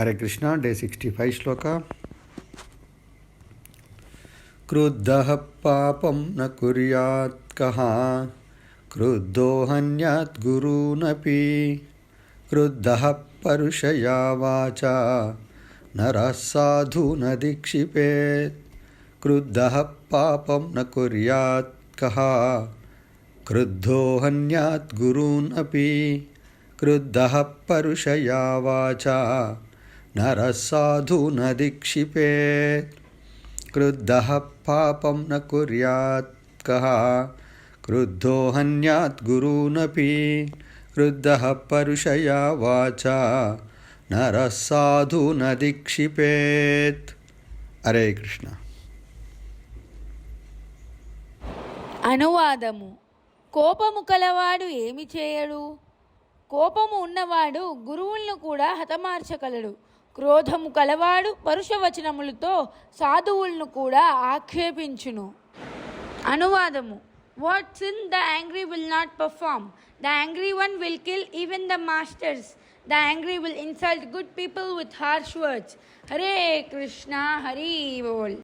Hare Krishna, day sixty five श्लोक। क्रुद्ध पापम न ಕುರ್ಯಾತ್ ಕಃ क्रुद्धो परुषया वाचा, नर साधु न दीक्षिपे क्रुद्ध पापम न कुर्यात् कः क्रुद्धो परुषया वाचा నరः సాధు న దీక్షిపేత్ పాపం న కుర్యాత్ కः. క్రుద్ధో హన్యాత్ గురూనపి. క్రుద్ధः పరుషయా వాచా. నరः దీక్షిపేత్ హరే కృష్ణ. అనువాదము. కోపము కలవాడు ఏమి చేయడు? కోపము ఉన్నవాడు గురువులను కూడా హతమార్చగలడు. క్రోధము కలవాడు పరుషవచనములతో సాధువులను కూడా ఆక్షేపించును. అనువాదము what sin the angry will not perform the angry one will kill even the masters the angry will insult good people with harsh words Hare Krishna Hari boll